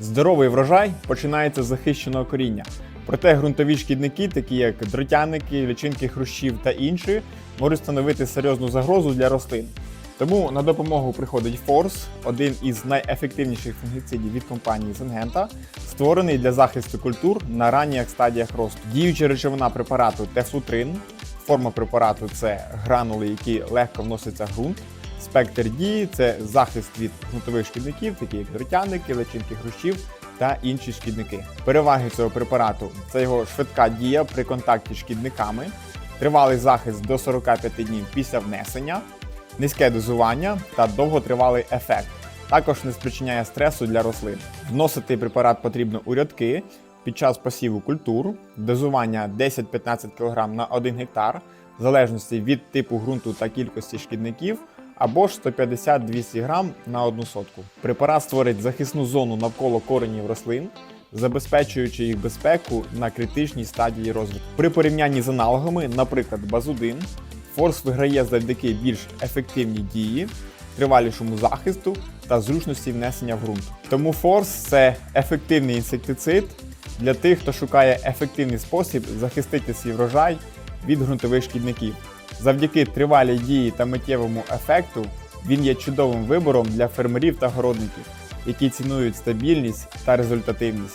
Здоровий врожай починається з захищеного коріння. Проте ґрунтові шкідники, такі як дротяники, личинки хрущів та інші, можуть становити серйозну загрозу для рослин. Тому на допомогу приходить Форс, один із найефективніших фунгіцидів від компанії Syngenta, створений для захисту культур на ранніх стадіях росту. Діюча речовина препарату тефлутрин. Форма препарату це гранули, які легко вносяться в ґрунт. Спектр дії це захист від ґрунтових шкідників, такі як дротяники, личинки хрущів та інші шкідники. Переваги цього препарату це його швидка дія при контакті з шкідниками, тривалий захист до 45 днів після внесення, низьке дозування та довготривалий ефект. Також не спричиняє стресу для рослин. Вносити препарат потрібно у рядки під час посіву культур, дозування 10-15 кг на 1 гектар, в залежності від типу ґрунту та кількості шкідників, або ж 150-200 грам на одну сотку. Препарат створить захисну зону навколо коренів рослин, забезпечуючи їх безпеку на критичній стадії розвитку. При порівнянні з аналогами, наприклад, базудин, форс виграє завдяки більш ефективній дії, тривалішому захисту та зручності внесення в ґрунт. Тому форс це ефективний інсектицид для тих, хто шукає ефективний спосіб захистити свій врожай від ґрунтових шкідників. Завдяки тривалій дії та миттєвому ефекту він є чудовим вибором для фермерів та городників, які цінують стабільність та результативність.